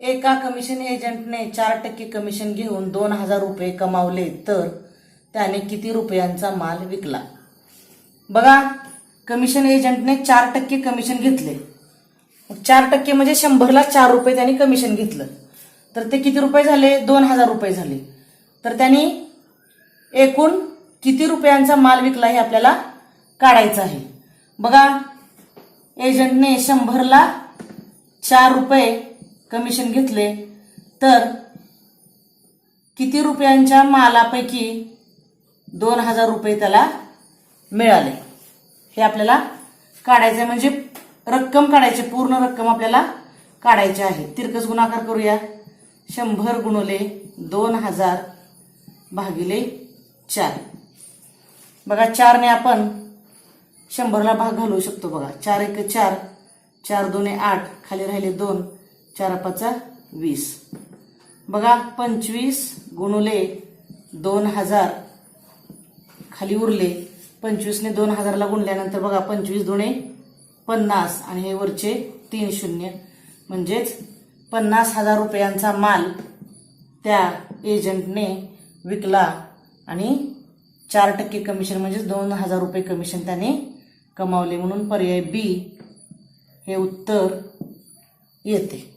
एका कमिशन एजंटने चार टक्के कमिशन घेऊन दोन हजार रुपये कमावले तर त्याने किती रुपयांचा माल विकला? बघा कमिशन एजंटने चार टक्के कमिशन घेतले. चार टक्के म्हणजे शंभरला चार रुपये त्यांनी कमिशन घेतलं. तर ते किती रुपये झाले? दोन हजार रुपये झाले. तर त्यांनी एकूण किती रुपयांचा माल विकला हे आपल्याला काढायचं आहे. बघा एजंटने शंभरला चार रुपये कमिशन घेतले तर किती रुपयांच्या मालापैकी दोन हजार रुपये त्याला मिळाले? हे आपल्याला काढायचं म्हणजे रक्कम काढायची पूर्ण रक्कम आपल्याला काढायची आहे. तिरकस गुणाकार करूया. शंभर गुणले दोन हजार भागिले चार. बघा चारने आपण शंभरला भाग घालवू शकतो बघा. चार एक चार चार दोन आठ खाली राहिले दोन. चार पाचा वीस. बघा पंचवीस गुणुले दोन हजार. खाली उरले. पंचवीसने दोन हजारला गुणल्यानंतर बघा पंचवीस दोने पन्नास. आणि हे वरचे तीन शून्य. म्हणजेच पन्नास हजार रुपयांचा माल त्या एजंटने विकला. आणि चार टक्के कमिशन म्हणजेच दोन हजार रुपये कमिशन त्याने कमावले. म्हणून पर्याय बी हे उत्तर y este.